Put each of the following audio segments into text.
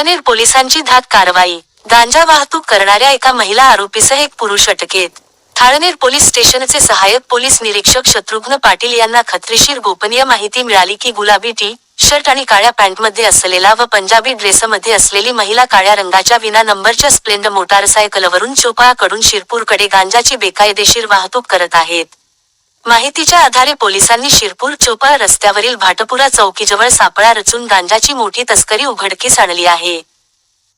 थाळनेर पोलिसांची धाक कारवाई. गांजा वाहतूक करणाऱ्या एका महिला आरोपीसह एक पुरुष अटकेत. थाळनेर पोलीस स्टेशनचे सहाय्यक पोलीस निरीक्षक शत्रुघ्न पाटील यांना खत्रीशीर गोपनीय माहिती मिळाली की गुलाबी टी शर्ट आणि काळ्या पॅन्टमध्ये असलेला व पंजाबी ड्रेसमध्ये असलेली महिला काळ्या रंगाच्या विना नंबरच्या स्प्लेंड मोटारसायकलवरून चोपाळाकडून शिरपूरकडे गांजाची बेकायदेशीर वाहतूक करत आहेत. माहितीच्या आधारे पोलिसांनी शिरपूर चोपळ रस्त्यावरील भाटपुरा चौकीजवळ सापळा रचून गांजाची मोठी तस्करी उघडकीस आणली आहे.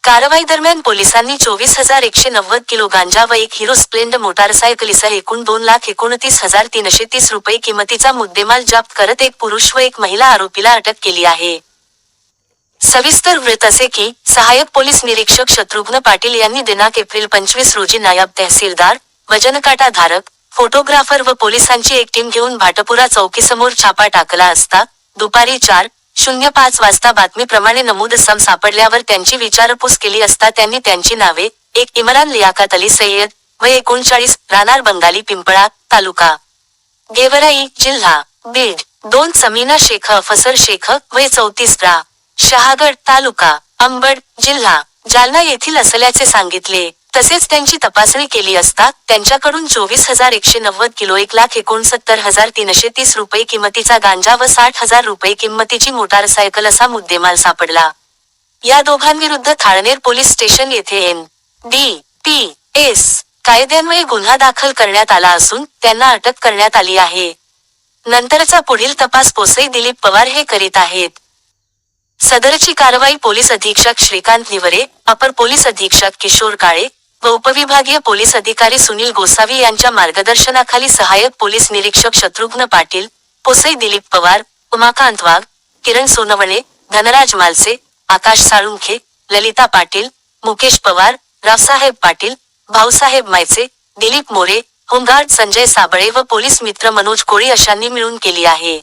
कारवाई दरम्यान पोलिसांनी चोवीस हजार एकशे नव्वद किलो गांजा व एक हिरो स्प्लेंड मोटारसायकलीसह एकूण दोन लाख एकोणतीस हजार तीनशे तीस रुपये किमतीचा मुद्देमाल जप्त करत एक पुरुष व एक महिला आरोपीला अटक केली आहे. सविस्तर वृत्त असे की सहाय्यक पोलीस निरीक्षक शत्रुघ्न पाटील यांनी दिनांक एप्रिल पंचवीस रोजी नायब तहसीलदार वजनकाटा धारक फोटोग्राफर व पोलिसांची एक टीम घेऊन भाटपुरा चौकीसमोर छापा टाकला असता दुपारी चार शून्य पाच वाजता बातमीप्रमाणे नमूद सम सापडल्यावर त्यांची विचारपूस केली असता त्यांनी त्यांची नावे एक इम्रान लियाकत अली सय्यद व एकोणचाळीस राहणार बंगाली पिंपळा तालुका. गेवराई जिल्हा बीड दोन समीना शेख फसर शेख व चौतीस रा शहागड तालुका अंबड जिल्हा जालना येथील असल्याचे सांगितले. तसेच त्यांची तपासणी केली असता त्यांच्याकडून चोवीस हजार एकशे नव्वद किलो एक लाख एकोणसत्तर हजार तीनशे तीस रुपये किमतीचा गांजा व साठ हजार रुपये किंमतीची मोटारसायकल असा मुद्देमाल सापडला. या दोघांविरुद्ध थाळनेर पोलीस स्टेशन येथे एन डी पी एस कायद्यान्वये गुन्हा दाखल करण्यात आला असून त्यांना अटक करण्यात आली आहे. नंतरचा पुढील तपास पोसई दिलीप पवार हे करीत आहेत. सदरची कारवाई पोलीस अधीक्षक श्रीकांत निवरे अपर पोलीस अधीक्षक किशोर काळे व उपविभागीय पोलीस अधिकारी सुनील गोसावी यांच्या मार्गदर्शनाखाली सहाय्यक पोलीस निरीक्षक शत्रुघ्न पाटील पोसई दिलीप पवार उमाकांत वाघ किरण सोनवणे धनराज मालसे आकाश साळुंखे ललिता पाटील मुकेश पवार रावसाहेब पाटील भाऊसाहेब मायचे दिलीप मोरे होमगार्ड संजय साबळे व पोलीस मित्र मनोज कोळी अशांनी मिळून केली आहे.